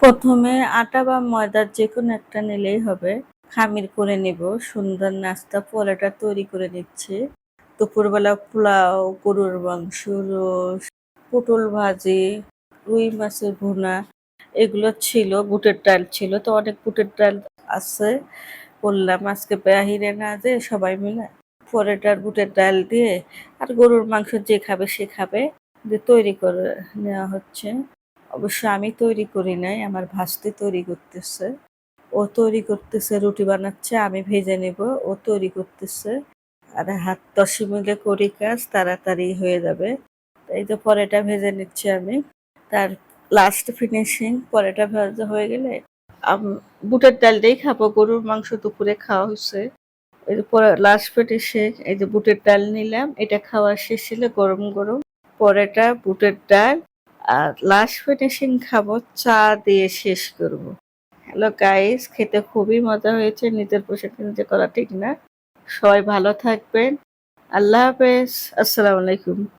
প্রথমে আটা বা ময়দার যে কোনো একটা নিলেই হবে। খামির করে নিব, সুন্দর নাস্তা পোলাটা তৈরি করে নিচ্ছি। দুপুরবেলা পোলাও, গরুর মাংস, রস, পটল ভাজি, রুই মাছের ভুনা, এগুলো ছিল, বুটের ডাল ছিল। তো অনেক বুটের ডাল আছে করলাম আজকে বাহিরে না যে সবাই মিলে পরেটার বুটের ডাল দিয়ে আর গরুর মাংস যে খাবে সে খাবে, দিয়ে তৈরি করে নেওয়া হচ্ছে। অবশ্য আমি তৈরি করি নাই, আমার ভাস্তি তৈরি করতেছে। ও তৈরি করতেছে, রুটি বানাচ্ছে, আমি ভেজে নেব, ও তৈরি করতেছে। আর হাত দশে মিলে করি কাজ, তাড়াতাড়ি হয়ে যাবে। এই তো পরেটা ভেজে নিচ্ছি আমি। তার লাস্ট ফিনিশিং পরেটা ভাজা হয়ে গেলে বুটের ডালটাই খাব, গরুর মাংস দুপুরে খাওয়া হয়েছে। এরপরে লাস্ট ফিনিশিং এই যে বুটের ডাল নিলাম, এটা খাওয়া শেষ ছিল গরম গরম পরেটা, বুটের ডাল আর লাস্ট ফিনিশিং খাব, চা দিয়ে শেষ করব। হ্যালো গাইস খেতে খুবই মজা হয়েছে, নিজের পোশাক নিজে করা ঠিক না। সবাই ভালো থাকবেন। আল্লাহ হাফেজ, আসসালামু আলাইকুম।